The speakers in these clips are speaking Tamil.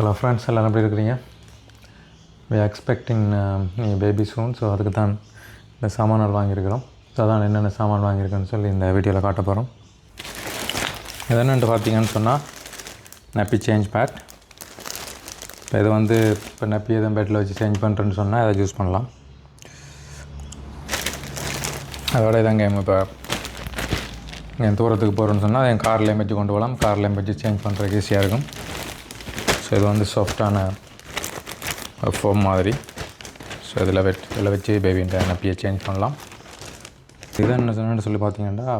ஹலோ ஃப்ரெண்ட்ஸ் எல்லோரும் எப்படி இருக்கிறீங்க? We expecting baby soon so அதுக்கு தான் இந்த சாமான்கள் வாங்கியிருக்கிறோம். ஸோ அதான் என்னென்ன சாமான் வாங்கியிருக்கேன்னு சொல்லி இந்த வீடியோவில் காட்ட போகிறோம் இது என்னென்னு பார்த்தீங்கன்னு சொன்னால் நப்பி சேஞ்ச் பேட் இப்போ இது வந்து இப்போ நப்பி எதுவும் பேட்டில் வச்சு சேஞ்ச் பண்ணுறேன்னு சொன்னால் அதை யூஸ் பண்ணலாம். அதோட இதாங்க இப்போ என் தூரத்துக்கு போகிறோன்னு சொன்னால் என் கார்லேயும் வச்சு கொண்டு போகலாம். கார்லேயும் வச்சு சேஞ்ச் பண்ணுறதுக்கு ஈஸியாக இருக்கும். ஸோ இது வந்து சாஃப்டான ஃபோம் மாதிரி. ஸோ இதில் வெட் இதில் வச்சு பேபின்ற நப்பியை சேஞ்ச் பண்ணலாம். இது என்ன சொன்னு சொல்லி பார்த்தீங்கன்னா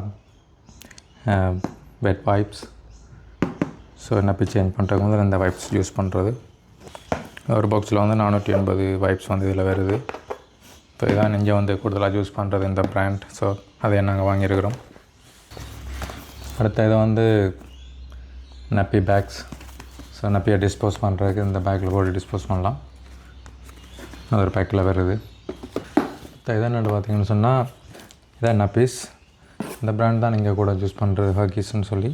wet wipes so nappy change பண்ணுறதுக்கு வந்து இந்த வைப்ஸ் யூஸ் பண்ணுறது ஒரு பாக்ஸில் வந்து நானூற்றி எண்பது வைப்ஸ் வந்து இதில் வருது. இப்போ இதான் இங்கே வந்து கூடுதலாக யூஸ் பண்ணுறது இந்த ப்ராண்ட் ஸோ அதை நாங்கள் வாங்கியிருக்கிறோம். அடுத்த இதை வந்து நப்பி பேக்ஸ் ஸோ நப்பியை டிஸ்போஸ் பண்ணுறதுக்கு இந்த பேக்கில் போட்டு டிஸ்போஸ் பண்ணலாம். அது ஒரு பேக்கில் வருது. இப்போ இதை பார்த்தீங்கன்னு சொன்னால் இதான் நப்பீஸ் இந்த ப்ராண்ட் தான் நீங்கள் கூட சூஸ் பண்ணுறது ஹாக்கீஸ்னு சொல்லி.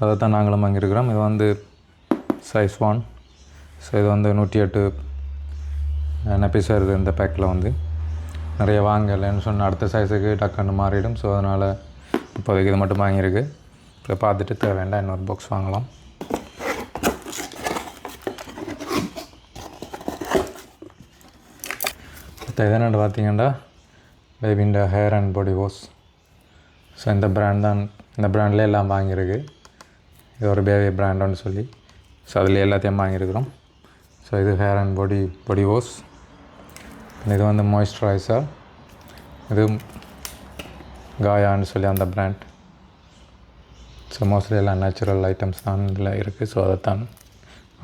அதை தான் நாங்களும் வாங்கியிருக்கிறோம். இது வந்து சைஸ் ஒன் ஸோ இது வந்து நூற்றி எட்டு நப்பீஸ் வருது இந்த பேக்கில் வந்து. நிறைய வாங்கலைன்னு சொன்ன அடுத்த சைஸுக்கு டக்குன்னு மாறிடும். ஸோ அதனால் இப்போதைக்கு இது மட்டும் வாங்கியிருக்கு. இப்போ பார்த்துட்டு தேவைண்டா இன்னொரு பாக்ஸ் வாங்கலாம். இப்போ இது பார்த்தீங்கன்னா பேபிண்ட hair and body wash so இந்த பிராண்ட் தான் இந்த ப்ராண்ட்லேயே எல்லாம் வாங்கியிருக்கு. இது ஒரு பேபி பிராண்டுன்னு சொல்லி. ஸோ அதில் எல்லாத்தையும் வாங்கியிருக்கிறோம். ஸோ இது hair and body body wash இது வந்து மாய்ஸ்சரைசர் இது காயான்னு சொல்லி அந்த பிராண்ட் ஸோ மோஸ்ட்லி எல்லாம் நேச்சுரல் ஐட்டம்ஸ் தான் இதில் இருக்குது ஸோ அதை தான்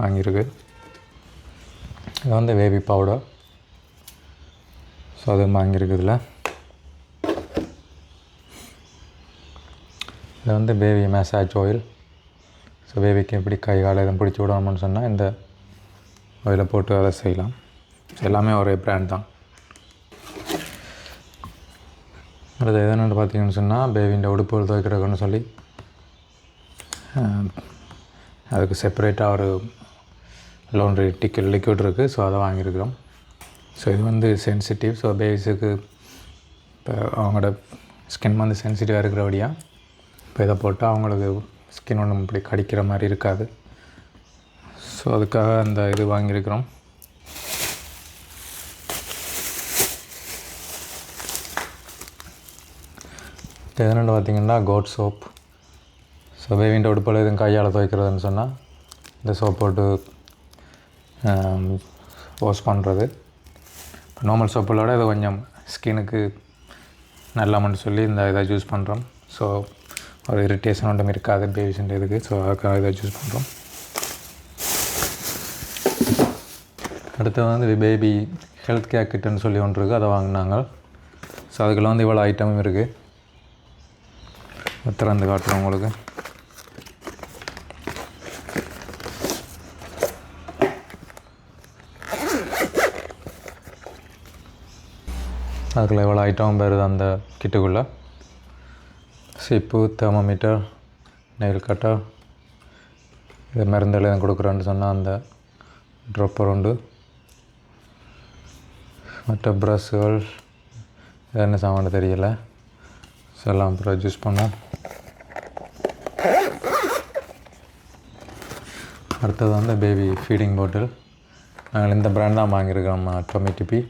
வாங்கியிருக்கு. இது வந்து பேபி பவுடர் ஸோ அதுவும் வாங்கியிருக்குதுல இது வந்து பேபி மசாஜ் ஆயில் ஸோ பேபிக்கு எப்படி கை காலை எதுவும் பிடிச்சி விடணும்னு சொன்னால் இந்த ஆயிலை போட்டு அதை செய்யலாம். ஸோ எல்லாமே ஒரே பிராண்ட் தான். அடுத்து எதுன்னு பார்த்தீங்கன்னு சொன்னால் பேபியின் உடுப்புகள் துவைக்கிறதுன்னு சொல்லி அதுக்கு செப்பரேட்டாக ஒரு லோண்ட்ரி டிக்கெட் லிக்விட் இருக்குது ஸோ அதை வாங்கியிருக்கிறோம். ஸோ இது வந்து சென்சிட்டிவ் ஸோ பேஸுக்கு இப்போ அவங்களோட ஸ்கின் வந்து சென்சிட்டிவாக இருக்கிறபடியாக இப்போ இதை போட்டால் அவங்களுக்கு ஸ்கின் ஒன்றும் இப்படி கடிக்கிற மாதிரி இருக்காது. ஸோ அதுக்காக அந்த இது வாங்கியிருக்கிறோம். எதுன்னு பார்த்தீங்கன்னா கோட் சோப் ஸோ பேபிൻ്റെ உடுப்பில் எதுவும் கையால் துவைக்கிறதுன்னு சொன்னால் இந்த சோப் போட்டு வாஷ் பண்ணுறது நார்மல் சோப்புகளோட இது கொஞ்சம் ஸ்கினுக்கு நல்லாமன்னு சொல்லி இந்த இதை யூஸ் பண்ணுறோம் ஸோ ஒரு இரிட்டேஷன் ஒன்றும் இருக்காது பேபிஸ்ன்ற இதுக்கு ஸோ அதுக்காக இதை யூஸ் பண்ணுறோம் அடுத்து வந்து பேபி ஹெல்த் கேர் கிட்டுன்னு சொல்லி ஒன்று இருக்குது அதை வாங்கினாங்க. ஸோ அதுக்குள்ள வந்து இவ்வளோ ஐட்டமும் இருக்குது திறந்து காட்டுறோம் உங்களுக்கு. அதுக்குள்ள எவ்வளோ ஐட்டம் வருது அந்த கிட்டுக்குள்ளே சிப்பு தெர்மோமீட்டர் நெயில் கட்டர் இது மருந்து எதுவும் கொடுக்குறேன்னு சொன்னால் அந்த ட்ரப்பர் உண்டு. மற்ற ப்ரஷ்கள் என்ன சாமான் தெரியலை. ஸோ எல்லாம் அப்புறம் யூஸ் பண்ணோம் அடுத்தது வந்து பேபி ஃபீடிங் பாட்டில் நாங்கள் இந்த ப்ராண்ட் தான் வாங்கியிருக்கோம் டொமேட்டிபி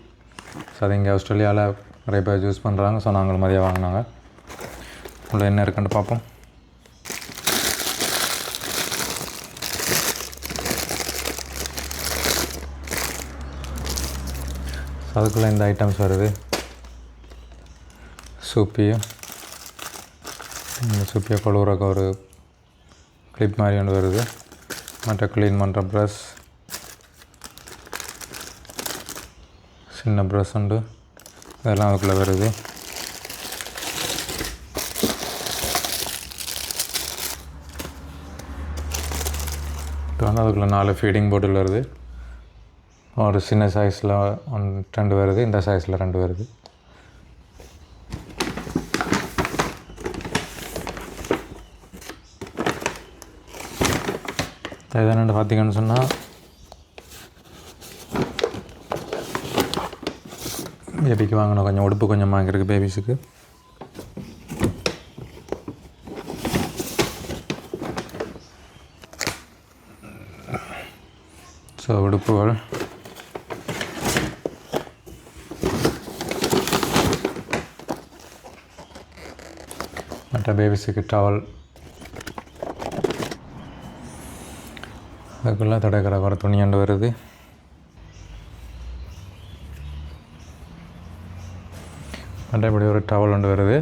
ஸோ அது இங்கே ஆஸ்திரேலியாவில் நிறைய பேர் யூஸ் பண்ணுறாங்க ஸோ நாங்களும் மதியம் வாங்கினாங்க. உள்ள என்ன இருக்குன்னு பார்ப்போம். அதுக்குள்ளே இந்த ஐட்டம்ஸ் வருது. சூப்பியும் இந்த சூப்பியை கழுவுறக்கு ஒரு கிளிப் மாதிரி ஒன்று வருது. மற்ற க்ளீன் பண்ணுற ப்ரஷ் சின்ன ப்ரஷ் உண்டு. இதெல்லாம் அதுக்குள்ளே வருது. இப்போ வந்து அதுக்குள்ளே நாலு ஃபீடிங் போட்டில் வருது. ஒரு சின்ன சைஸில் ஒன் ரெண்டு வருது. இந்த சைஸில் ரெண்டு வருது. என்னென்னு பார்த்தீங்கன்னு சொன்னால் பேபிக்கு வாங்கணும்? கொஞ்சம் உடுப்பு கொஞ்சம் வாங்கியிருக்கு பேபிஸுக்கு ஸோ உடுப்புகள். மற்ற பேபிஸுக்கு டவல் அதுக்குள்ளே தடக்கிற குறை துணியாண்டு வருது. மற்றபடி ஒரு டவல் ஒன்று வருது.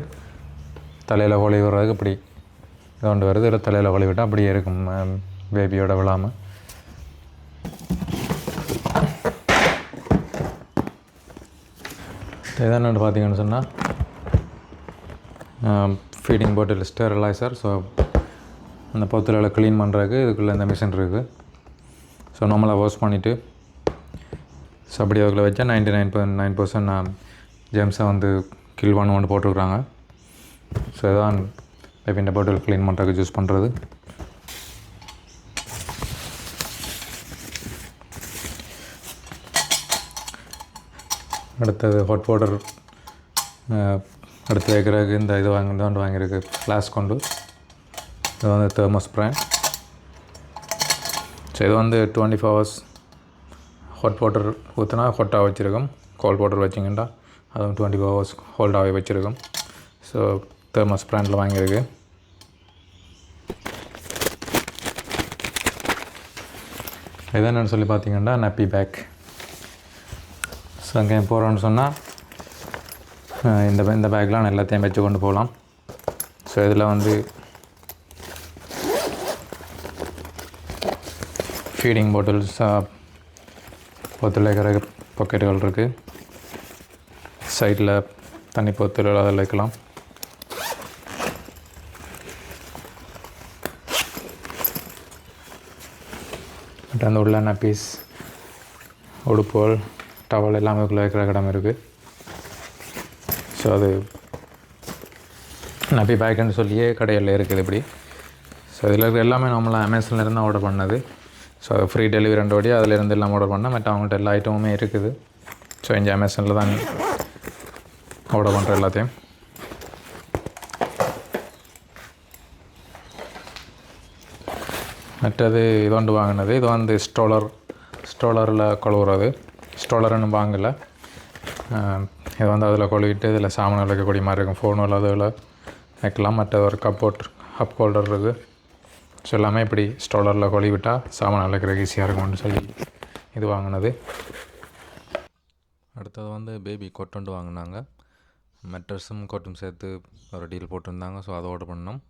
தலையில் ஒளி விடுறதுக்கு இப்படி இது ஒன்று வருது. இல்லை தலையில் ஒளி விட்டால் அப்படியே இருக்கும் பேபியோட விழாமல் இதான்னு பார்த்தீங்கன்னு சொன்னால் ஃபீடிங் பாட்டில் ஸ்டெரிலைசர் ஸோ அந்த பொத்துகளை க்ளீன் பண்ணுறதுக்கு இதுக்குள்ளே இந்த மிஷின் இருக்குது ஸோ நம்மளாக வாஷ் பண்ணிவிட்டு ஸோ அப்படி அதுக்குள்ளே வச்சா நைன்ட்டி நைன் நைன் பர்சன்ட் நான் ஜெம்ஸை வந்து கில் பண்ணுவோன்னு போட்டிருக்குறாங்க. ஸோ இதான் இந்த பாட்டில் க்ளீன் பண்ணுறதுக்கு யூஸ் பண்ணுறது அடுத்தது ஹாட் வாட்டர் அடுத்து வைக்கிறதுக்கு இந்த இது வாங்கி தான் வாங்கியிருக்கு ஃப்ளாஸ் கொண்டு இது வந்து தேர்மஸ் ப்ராண்ட் ஸோ இது வந்து twenty four hours hot water ஊற்றினா ஹாட்டாக வச்சுருக்கோம் கோல்ட் வாட்டர் வச்சிங்கன்னா அதுவும் டுவெண்ட்டி ஃபோர் ஹவர்ஸ் ஹோல்டாகவே வச்சுருக்கோம். ஸோ தேர்மஸ் பிராண்டில் வாங்கியிருக்கு. இது என்னென்னு சொல்லி பார்த்தீங்கன்னா நப்பி பேக் ஸோ அங்கே போகிறோன்னு சொன்னால் இந்த இந்த பேக்லாம் எல்லாத்தையும் வச்சு கொண்டு போகலாம். ஸோ இதில் வந்து ஃபீடிங் பாட்டில்ஸ் பொத்தில் வைக்கிற பாக்கெட்டுகள் இருக்குது சைடில் தண்ணி போத்தல் அதில் வைக்கலாம் பட் அந்த உள்ள பீஸ் உடுப்போல் டவல் எல்லாமே உள்ள வைக்கிற கடமை இருக்குது ஸோ அது நப்பி பேக்குன்னு சொல்லியே கடையில் இருக்குது இப்படி. ஸோ இதில் இருக்கிற எல்லாமே நார்மலாக அமேசானில் தான் ஆர்டர் பண்ணது. ஸோ அது ஃப்ரீ டெலிவரி ரெண்டு அதில் இருந்து எல்லாம் ஆர்டர் பண்ணேன். மற்ற அவங்கள்ட்ட எல்லா ஐட்டமுமே இருக்குது. ஸோ இங்கே அமேசானில் தான் ஆர்டர் பண்ணுற எல்லாத்தையும் மற்றது இது வந்து வாங்கினது இது வந்து ஸ்ட்ரோலர் ஸ்ட்ரோலரில் கழுவுறது ஸ்ட்ரோலர்னு வாங்கலை இது வந்து அதில் கழுவிட்டு இதில் சாமான் விளக்கக்கூடிய மாதிரி இருக்கும் ஃபோனில் அதில் வைக்கலாம் மற்ற ஒரு கப்போர்ட் ஹப் ஹோல்டர் இருக்குது ஸோ எல்லாமே இப்படி ஸ்ட்ரோலரில் கொழுவிட்டால் சாமான் விளக்கிறதுக்கு ஈஸியாக இருக்கும்னு சொல்லி இது வாங்கினது அடுத்தது வந்து பேபி கொட்டுண்டு வாங்கினாங்க மெட்ரஸும் கோட்டும் சேர்த்து ஒரு டீல் போட்டிருந்தாங்க. ஸோ அதை ஆர்டர் பண்ணோம்.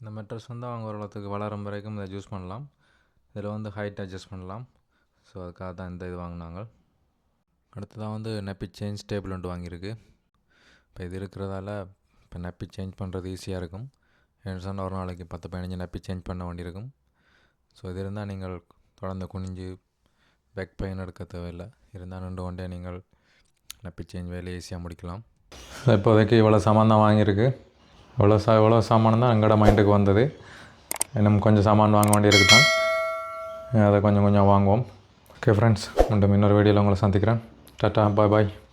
இந்த மெட்ரஸ் வந்து அவங்க ஓரளவுக்கு வளரும் வரைக்கும் இதை யூஸ் பண்ணலாம். இதில் வந்து ஹைட் அட்ஜஸ்ட் பண்ணலாம். ஸோ அதுக்காக தான் இந்த இது வாங்கினாங்க. அடுத்ததாக வந்து நெப்பி சேஞ்ச் டேபிள் ஒன்று வாங்கியிருக்கு. இப்போ இது இருக்கிறதால இப்போ நப்பி சேஞ்ச் பண்ணுறது ஈஸியாக இருக்கும். என்ன சொன்னால் ஒரு நாளைக்கு பத்து பதினஞ்சு நெப்பி சேஞ்ச் பண்ண வேண்டியிருக்கும். ஸோ இது இருந்தால் நீங்கள் தொடர்ந்து குனிஞ்சு பேக் பெயின் எடுக்க தேவையில்லை. இருந்தால் ரெண்டு கொண்டே நீங்கள் நெப்பி சேஞ்ச் வேலையை ஈஸியாக முடிக்கலாம். இப்போதைக்கு இவ்வளோ சாமான் தான் வாங்கியிருக்கு. இவ்வளோ சா இவ்வளோ சாமான் தான் எங்களோட மைண்டுக்கு வந்தது. இன்னும் கொஞ்சம் சாமான் வாங்க வேண்டியிருக்கு தான். அதை கொஞ்சம் கொஞ்சம் வாங்குவோம். ஓகே ஃப்ரெண்ட்ஸ் மீண்டும் இன்னொரு வீடியோவில் உங்களை சந்திக்கிறேன். டாட்டா பாய் பாய்